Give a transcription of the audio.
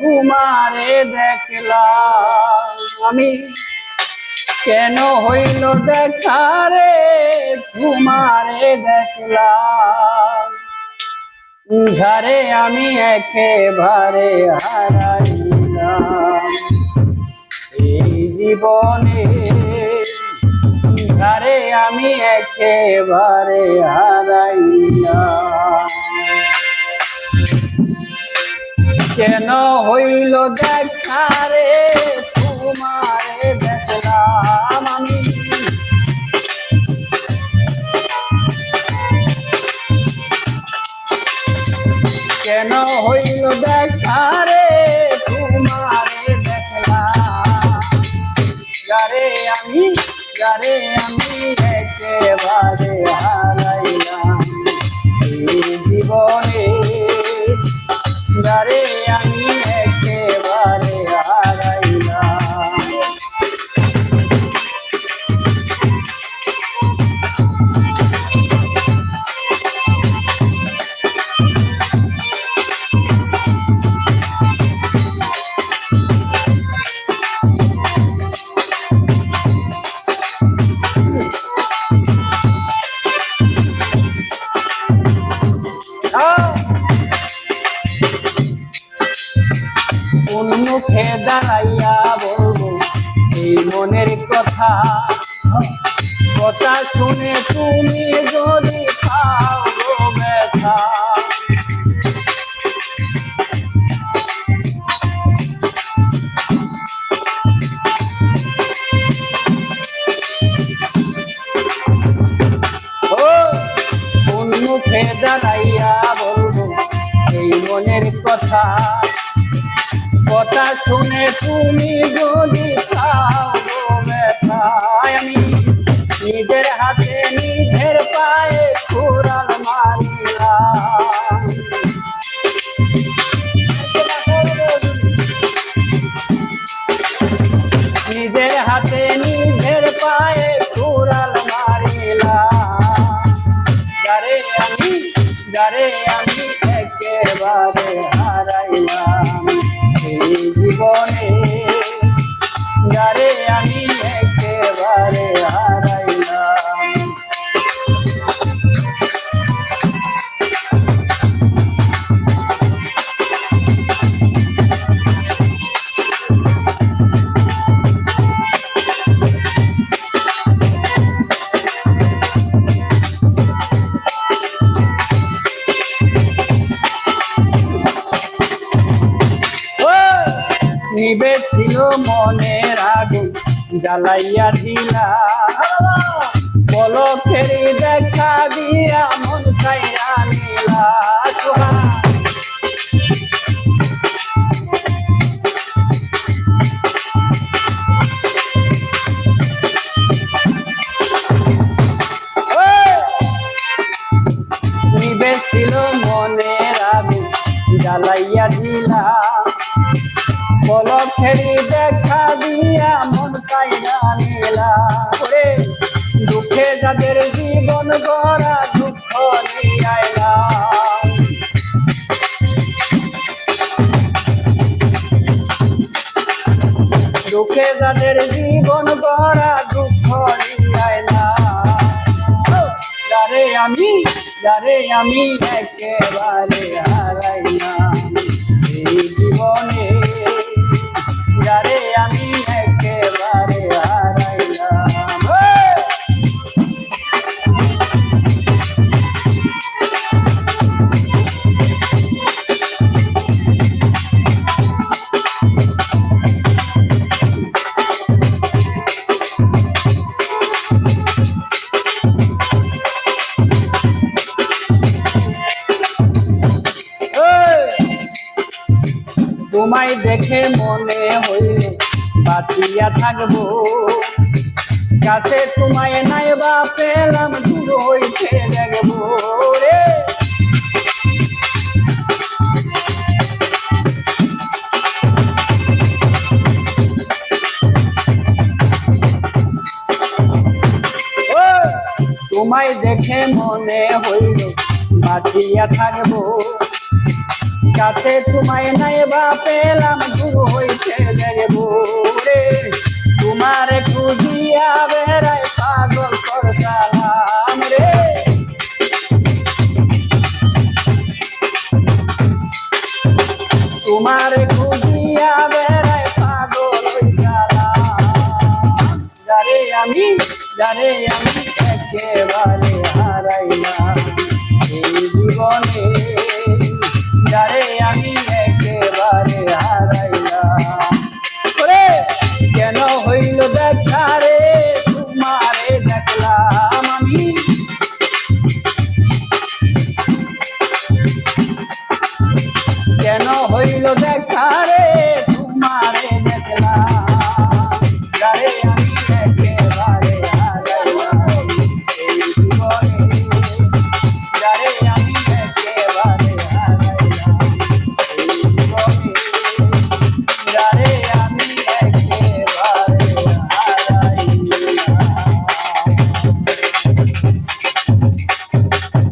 তোমারে দেখলাম আমি। কেন হইল দেখা রে? তোমারে দেখলাম। ঝারে আমি একেবারে হারাইলাম। এই জীবনে ঝারে আমি একেবারে হারাইলাম। কেন হইল দেখা রে? তোমারে দেখলাম আমি। কেন হইল দেখা রে? তোমারে দেখলাম। যারে আমি যারে আমি একেবারে হারাইলাম। কথা। কথা শুনে তুমি যদি গো ব্যথা। মুখে দাঁড়াইয়া এই মনের কথা? কথা শুনে তুমি যদি খাও গো আমি নিজের হাতে নিজের পায়ে কুড়াল মারিলাম। নিজের হাতে নিজের পায়ে কুড়াল মারিলাম। যারে আমি যারে আমি একেবারে হারাইলাম। এই জীবনে জ্বালাইয়া দিলা। বলো ফেরি দেখা দিয়া মন চাইয়া নিলা। ছিল মনের আগুন জ্বালাইয়া দিলা। বলো ফেরি দেখা দিয়া মন কাইরা নিলা। ওরে, দুঃখে যাদের জীবন গড়া দুঃখ নিয়াইলা দুঃখে যাদের জীবন গড়া দুঃখ নিয়াইলা যারে আমি যারে আমি একেবারে হারাইলাম এই জীবনে তোমায় দেখে মনে হইল বাঁচিয়া থাকব। কাছে তোমায় নাই বা পেলাম দূর হইতে দেখব রে। তোমায় দেখে মনে হইল বাঁচিয়া থাকব। কাছে তোমায় নাই বা পেলাম দূর হইতে দেখব রে তোমারে খুঁজিয়া বেড়াই পাগল করতাম রে। তোমার খুঁজিয়া বেড়াই পাগল হইতালাম যারে আমি যারে আমি একেবারে হারাইলাম। এই জীবনে যারে আমি একেবারে হারাইলাম। কেন হইল দেখা